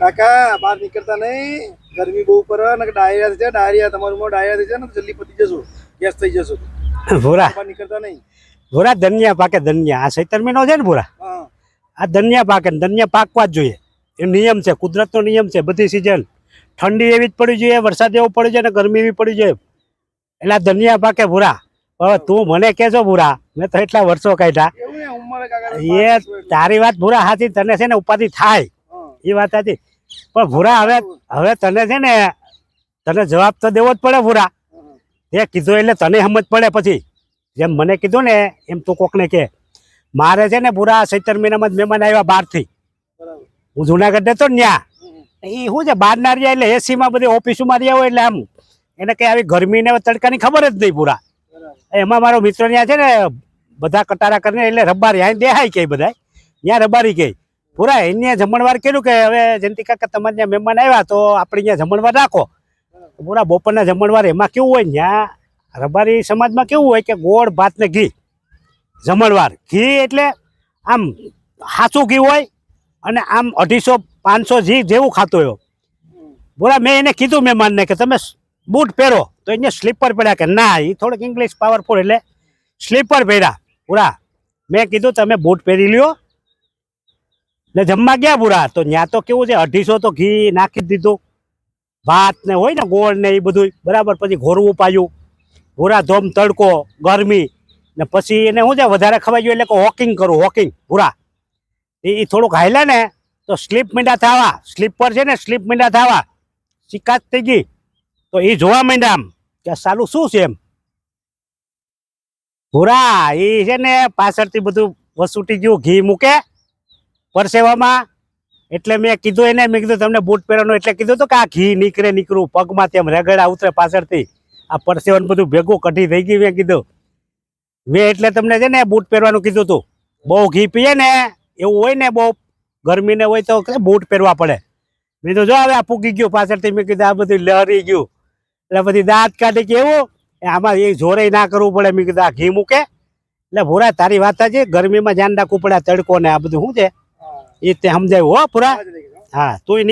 કાકા બહાર નીકળતા નહીં. ગરમી બહુ પર ને ડાયરિયા છે ડાયરિયા તમારું મોં ડાયરિયા છે ને જલ્દી પતી જશો. ગેસ થઈ જશો. ભૂરા. બહાર નીકળતા નહીં. ભૂરા ધનિયા પાકે ધનિયા. આ સૈતર મહિનો છે ને ભૂરા? આ ધનિયા પાકે ધનિયા પાકવા જ જોઈએ. એ નિયમ છે કુદરતનો નિયમ છે બધી સિઝન. ઠંડી એવી જ પડી જોઈએ વરસાદ એવો પડી જોઈએ ને ગરમી એવી પડી જાય. એટલે આ ધનિયા પાકે ભૂરા. હવે તું મને કહેજો ભૂરા મેં તો એટલા વર્ષો કાઢ્યા. એ તારી વાત ભૂરા હાથી તને છે ને ઉપાધિ થાય. એ વાત હતી પણ ભૂરા હવે હવે તને છે ને, તને જવાબ તો દેવો જ પડે ભૂરા. એ કીધું એટલે તને સમજ પડે પછી. જેમ મને કીધું ને, એમ તું કોકને કે, મારે છે ને ભૂરા સત્તર મહિનામાં જ મહેમાન આવ્યા બહારથી. હું જુનાગઢ હતો ને ત્યાં. એ શું છે, બહાર ના રહ્યા એટલે એસીમાં બધી ઓફિસોમાં રહ્યા હોય એટલે આમ. એને કંઈ આવી ગરમી ને તડકાની ખબર જ નહીં પૂરા એમાં મારો મિત્ર ત્યાં છે ને, બધા કટારા કરીને એટલે રબારી, અહીં દેહાય કે બધા ત્યાં રબારી કે. પૂરા, એને જમણવાર કીધું કે હવે જયંતિ કાકા તમારે ત્યાં મહેમાન આવ્યા તો આપણે ત્યાં જમણવાર રાખો. પૂરા, બપોરના જમણવાર એમાં કેવું હોય ત્યાં રબારી સમાજમાં કેવું હોય કે ગોળ, ભાત ને ઘી. જમણવાર. ઘી એટલે આમ સાચું ઘી હોય અને આમ અઢીસો, પાંચસો ઘી જેવું ખાતો હોય. બોલા મેં એને કીધું મહેમાનને કે તમે બૂટ પહેરો. તો એને સ્લીપર પહેર્યા કે ના એ થોડુંક ઇંગ્લિશ પાવરફુલ એટલે સ્લીપર પહેર્યા. પૂરા, મેં કીધું તમે બૂટ પહેરી લ્યો. ને જમવા ગયા પૂરા તો ત્યાં તો કેવું છે, અઢીસો તો ઘી નાખી દીધું. ભાત ને હોય ને ગોળ ને એ બધું બરાબર, પછી ઘોરવું પાયું ભૂરા ધોમ તડકો, ગરમી. ને પછી એને શું છે, વધારે ખવાઈ ગયું એટલે કે વોકિંગ કરું વોકિંગ ભૂરા એ થોડુંક હાલ્યા ને, તો સ્લીપ મીંડા થવા. સ્લીપર છે ને, સ્લીપ મીંડા થવા. શિકાત થઈ ગઈ. તો એ જોવા માંડ્યા આમ કે સાલું શું છે એમ? ભૂરા એ છે ને પાછળથી બધું વસૂટી ગયું, ઘી મૂકે. પરસેવામાં? એટલે મેં કીધું એને, મેં કીધું તમને બૂટ પહેરવાનું એટલે કીધું તો કે આ ઘી નીકળે નીકળું, પગમાં તેમ રગડા ઉતરે પાછળથી. આ પરસેવાનું બધું ભેગું કઢી થઈ ગયું, મેં કીધું. મેં એટલે તમને છે ને બૂટ પહેરવાનું કીધું તું બહુ ઘી પીએ ને, એવું હોય ને બહુ ગરમીને હોય તો બૂટ પહેરવા પડે. મેં તો જો હવે આ પૂકી ગયું પાછળથી. મેં કીધું, આ બધું લહરી ગયું. એટલે પછી દાંત કાઢી કેવું આમાં એ જોરે ના કરવું પડે. મેં કીધું, આ ઘી મૂકે. એટલે ભૂરા, તારી વાત છે ગરમીમાં ધ્યાન રાખવું પડે તડકો ને આ બધું શું છે? એ તે સમજાય હો પૂરા. હા તું